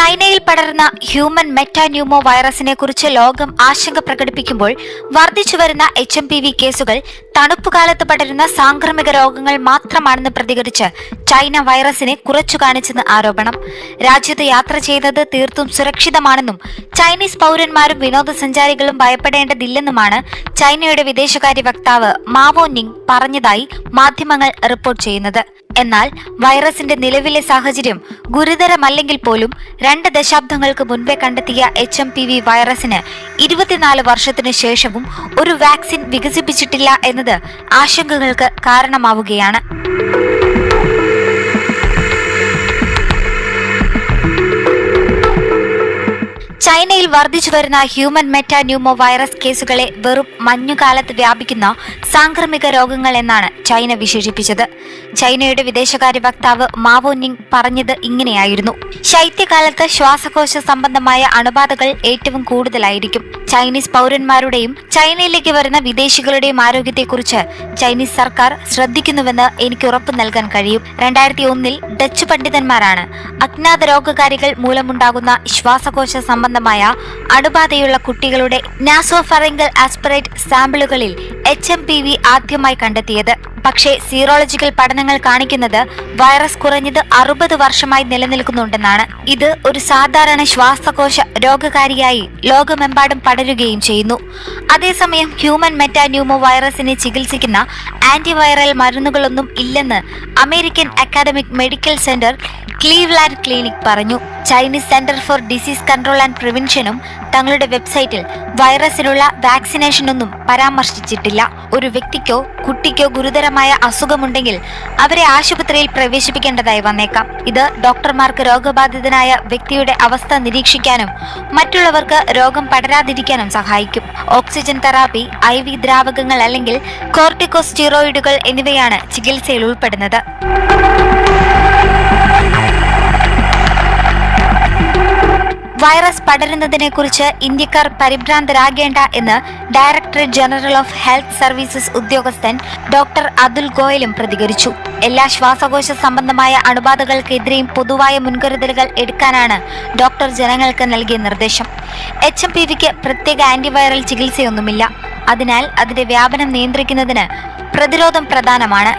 ചൈനയിൽ പടർന്ന ഹ്യൂമൻ മെറ്റാന്യൂമോ വൈറസിനെ കുറിച്ച് ലോകം ആശങ്ക പ്രകടിപ്പിക്കുമ്പോൾ വർദ്ധിച്ചുവരുന്ന എച്ച് എം പി വി കേസുകൾ തണുപ്പുകാലത്ത് പടരുന്ന സാംക്രമിക രോഗങ്ങൾ മാത്രമാണെന്ന് പ്രതികരിച്ച് ചൈന വൈറസിനെ കുറച്ചു കാണിച്ചെന്ന് ആരോപണം. രാജ്യത്ത് യാത്ര ചെയ്തത് തീർത്തും സുരക്ഷിതമാണെന്നും ചൈനീസ് പൗരന്മാരും വിനോദസഞ്ചാരികളും ഭയപ്പെടേണ്ടതില്ലെന്നുമാണ് ചൈനയുടെ വിദേശകാര്യ വക്താവ് മാവോ നിങ് പറഞ്ഞതായി മാധ്യമങ്ങൾ റിപ്പോർട്ട് ചെയ്യുന്നത്. എന്നാൽ വൈറസിന്റെ നിലവിലെ സാഹചര്യം ഗുരുതരമല്ലെങ്കിൽ പോലും രണ്ട് ദശാബ്ദങ്ങൾക്ക് മുൻപേ കണ്ടെത്തിയ എച്ച് എം പി വി വൈറസിന് ഇരുപത്തിനാല് വർഷത്തിനു ശേഷവും ഒരു വാക്സിൻ വികസിപ്പിച്ചിട്ടില്ല എന്നത് ആശങ്കകൾക്ക് കാരണമാവുകയാണ് ചൈനയിൽ വർദ്ധിച്ചു വരുന്ന ഹ്യൂമൻ മെറ്റാന്യൂമോ വൈറസ് കേസുകളെ വെറും മഞ്ഞുകാലത്ത് വ്യാപിക്കുന്ന സാംക്രമിക രോഗങ്ങൾ എന്നാണ് ചൈന വിശേഷിപ്പിച്ചത്. ചൈനയുടെ വിദേശകാര്യ വക്താവ് മാവോ നിങ് പറഞ്ഞത് ഇങ്ങനെയായിരുന്നു. ശൈത്യകാലത്ത് ശ്വാസകോശ സംബന്ധമായ അണുബാധകൾ ഏറ്റവും കൂടുതലായിരിക്കും. ചൈനീസ് പൗരന്മാരുടെയും ചൈനയിലേക്ക് വരുന്ന വിദേശികളുടെയും ആരോഗ്യത്തെക്കുറിച്ച് ചൈനീസ് സർക്കാർ ശ്രദ്ധിക്കുന്നുവെന്ന് എനിക്ക് ഉറപ്പു നൽകാൻ കഴിയും. രണ്ടായിരത്തി ഒന്നിൽ ഡച്ച് പണ്ഡിതന്മാരാണ് അജ്ഞാത രോഗകാരികൾ മൂലമുണ്ടാകുന്ന ശ്വാസകോശ സംബന്ധമായ അണുബാധയുള്ള കുട്ടികളുടെ നാസോഫറിംഗൽ ആസ്പിറേറ്റ് സാമ്പിളുകളിൽ എച്ച് ആദ്യമായി കണ്ടെത്തിയത്. പക്ഷേ സീറോളജിക്കൽ പഠനങ്ങൾ കാണിക്കുന്നത് വൈറസ് കുറഞ്ഞത് അറുപത് വർഷമായി നിലനിൽക്കുന്നുണ്ടെന്നാണ്. ഇത് ഒരു സാധാരണ ശ്വാസകോശ രോഗകാരിയായി ലോകമെമ്പാടും പടരുകയും ചെയ്യുന്നു. അതേസമയം ഹ്യൂമൻ മെറ്റാന്യൂമോ വൈറസിനെ ചികിത്സിക്കുന്ന ആന്റിവൈറൽ മരുന്നുകളൊന്നും ഇല്ലെന്ന് American academic medical centre Cleveland clinic പറഞ്ഞു. Chinese centre for disease control and പ്രിവെൻഷനും തങ്ങളുടെ വെബ്സൈറ്റിൽ വൈറസിനുള്ള വാക്സിനേഷനൊന്നും പരാമർശിച്ചിട്ടില്ല. ഒരു വ്യക്തിക്കോ കുട്ടിക്കോ ഗുരുതരമായ അസുഖമുണ്ടെങ്കിൽ അവരെ ആശുപത്രിയിൽ പ്രവേശിപ്പിക്കേണ്ടതായി വന്നേക്കാം. ഇത് ഡോക്ടർമാർക്ക് രോഗബാധിതനായ വ്യക്തിയുടെ അവസ്ഥ നിരീക്ഷിക്കാനും മറ്റുള്ളവർക്ക് രോഗം പടരാതിരിക്കാനും സഹായിക്കും. ഓക്സിജൻ തെറാപ്പി ഐ വി ദ്രാവകങ്ങൾ അല്ലെങ്കിൽ കോർട്ടിക്കോസ്റ്റീറോയിഡുകൾ എന്നിവയാണ് ചികിത്സയിൽ ഉൾപ്പെടുന്നത്. വൈറസ് പടരുന്നതിനെക്കുറിച്ച് ഇന്ത്യക്കാർ പരിഭ്രാന്തരാകേണ്ട എന്ന് director general of health services ഉദ്യോഗസ്ഥൻ ഡോക്ടർ അതുൽ ഗോയലും പ്രതികരിച്ചു. എല്ലാ ശ്വാസകോശ സംബന്ധമായ അണുബാധകൾക്കെതിരെയും പൊതുവായ മുൻകരുതലുകൾ എടുക്കാനാണ് ഡോക്ടർ ജനങ്ങൾക്ക് നൽകിയ നിർദ്ദേശം. എച്ച് എം പി വിക്ക് പ്രത്യേക ആന്റിവൈറൽ ചികിത്സയൊന്നുമില്ല. അതിനാൽ അതിന്റെ വ്യാപനം നിയന്ത്രിക്കുന്നതിന് പ്രതിരോധം പ്രധാനമാണ്.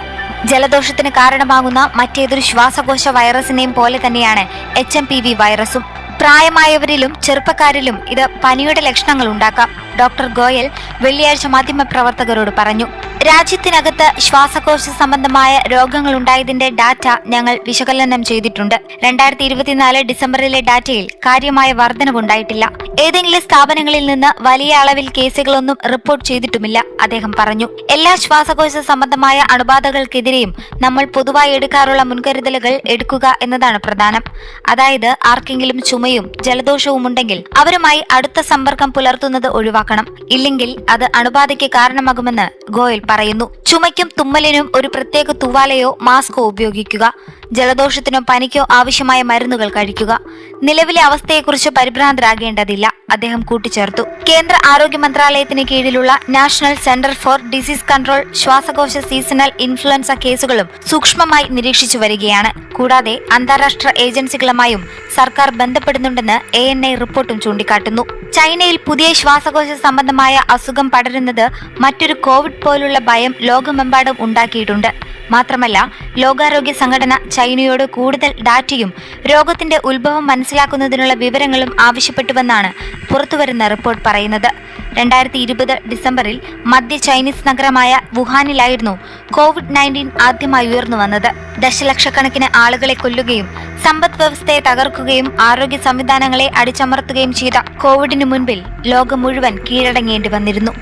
ജലദോഷത്തിന് കാരണമാകുന്ന മറ്റേതൊരു ശ്വാസകോശ വൈറസിനെയും പോലെ തന്നെയാണ് എച്ച് എം പി വി വൈറസും. പ്രായമായവരിലും ചെറുപ്പക്കാരിലും ഇത് പനിയുടെ ലക്ഷണങ്ങൾ ഉണ്ടാക്കാം. ഡോക്ടർ ഗോയൽ വെള്ളിയാഴ്ച മാധ്യമപ്രവർത്തകരോട് പറഞ്ഞു. രാജ്യത്തിനകത്ത് ശ്വാസകോശ സംബന്ധമായ രോഗങ്ങൾ ഉണ്ടായതിന്റെ ഡാറ്റ ഞങ്ങൾ വിശകലനം ചെയ്തിട്ടുണ്ട്. രണ്ടായിരത്തി ഇരുപത്തിനാല് ഡിസംബറിലെ ഡാറ്റയിൽ കാര്യമായ വർധനവുണ്ടായിട്ടില്ല. ഏതെങ്കിലും സ്ഥാപനങ്ങളിൽ നിന്ന് വലിയ അളവിൽ കേസുകളൊന്നും റിപ്പോർട്ട് ചെയ്തിട്ടുമില്ല അദ്ദേഹം പറഞ്ഞു. എല്ലാ ശ്വാസകോശ സംബന്ധമായ അണുബാധകൾക്കെതിരെയും നമ്മൾ പൊതുവായി എടുക്കാറുള്ള മുൻകരുതലുകൾ എടുക്കുക എന്നതാണ് പ്രധാനം. അതായത് ആർക്കെങ്കിലും ചുമയും ജലദോഷവും ഉണ്ടെങ്കിൽ അവരുമായി അടുത്ത സമ്പർക്കം പുലർത്തുന്നത് ഒഴിവാക്കണം. ഇല്ലെങ്കിൽ അത് അണുബാധയ്ക്ക് കാരണമാകുമെന്ന് ഗോയൽ പറയുന്നു. ചുമയ്ക്കും തുമ്മലിനും ഒരു പ്രത്യേക തുവാലയോ മാസ്കോ ഉപയോഗിക്കുക. ജലദോഷത്തിനോ പനിക്കോ ആവശ്യമായ മരുന്നുകൾ കഴിക്കുക. നിലവിലെ അവസ്ഥയെക്കുറിച്ച് പരിഭ്രാന്തരാകേണ്ടതില്ല. അദ്ദേഹം കൂട്ടിച്ചേർത്തു. കേന്ദ്ര ആരോഗ്യ മന്ത്രാലയത്തിന് കീഴിലുള്ള national centre for disease control ശ്വാസകോശ സീസണൽ ഇൻഫ്ലുവൻസ കേസുകളും സൂക്ഷ്മമായി നിരീക്ഷിച്ചു വരികയാണ്. കൂടാതെ അന്താരാഷ്ട്ര ഏജൻസികളുമായും സർക്കാർ ബന്ധപ്പെടുന്നുണ്ടെന്ന് എ റിപ്പോർട്ടും ചൂണ്ടിക്കാട്ടുന്നു. ചൈനയിൽ പുതിയ ശ്വാസകോശ സംബന്ധമായ അസുഖം പടരുന്നത് മറ്റൊരു കോവിഡ് പോലുള്ള ഭയം ലോകമെമ്പാടും ഉണ്ടാക്കിയിട്ടുണ്ട്. മാത്രമല്ല ലോകാരോഗ്യ സംഘടന ചൈനയോട് കൂടുതൽ ഡാറ്റയും രോഗത്തിന്റെ ഉത്ഭവം മനസ്സിലാക്കുന്നതിനുള്ള വിവരങ്ങളും ആവശ്യപ്പെട്ടുവെന്നാണ് പുറത്തുവരുന്ന റിപ്പോർട്ട് പറയുന്നത്. രണ്ടായിരത്തി ഇരുപത് ഡിസംബറിൽ മധ്യ ചൈനീസ് നഗരമായ വുഹാനിലായിരുന്നു കോവിഡ് നയന്റീൻ ആദ്യമായി ഉയർന്നു വന്നത്. ദശലക്ഷക്കണക്കിന് ആളുകളെ കൊല്ലുകയും സമ്പദ് വ്യവസ്ഥയെ തകർക്കുകയും ആരോഗ്യ സംവിധാനങ്ങളെ അടിച്ചമർത്തുകയും ചെയ്ത കോവിഡിനു മുൻപിൽ ലോകം മുഴുവൻ കീഴടങ്ങേണ്ടി വന്നിരുന്നു.